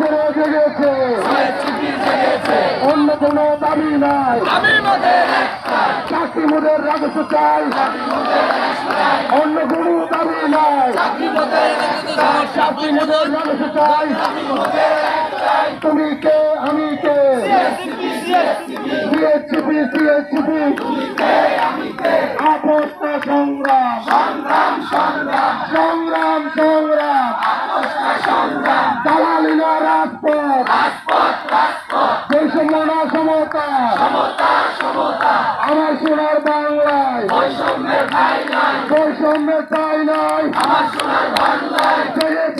জেগেছে জেগেছে। অন্য কোনো দাবি নাই। চাকরি মোদের রাজস্ব চাই। অন্য কোনো দাবি নাই। চাকরি মোদের রাজস্ব চাই। তুমি কে আমি কে? সিএসসিপি সিএসসিপি আপস্ত সংগ্রাম সংগ্রাম সংগ্রাম দালালিনা রাজপথ বৈষম্য না সমতা আমার সোনার বাংলায়। বৈষম্যের চাই নাই জেগেছে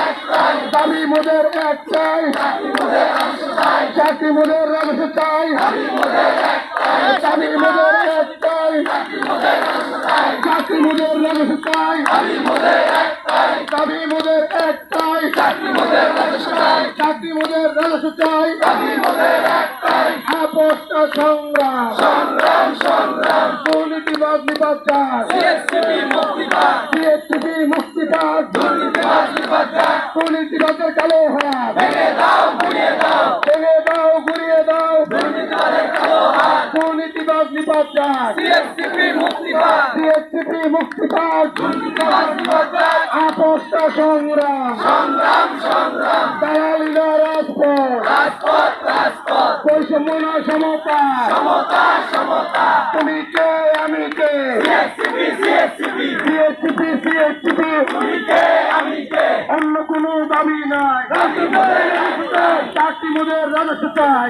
দাবি মুদের একটাই চাকরি মুদের রাজস্ব চাই। দাবি মুদের একটাই চাকরি মুদের রাজস্ব চাই। দাবি মুদের একটাই চাকরি মুদের রাজস্ব চাই। আপস্ত সংগ্রাম। দুর্নীতিবাদ নিবাদ চাই। সিএসটিভি দুর্নীতিবাদের কালো হাত ভেঙে দাও ঘুরিয়ে দাও। দুর্নীতিবাদ নিবাদ চাই সিএসটিভি মুক্তিবাদ আপস্ত সংগ্রাম। দালালিনা রাজপথ। বৈষম্য না সমতা। তুমি কে আমি কে? সিএসসিপি সিএসসিপি কোনো দাবি নাই। চাকরি মোদের রাজস্ব চাই।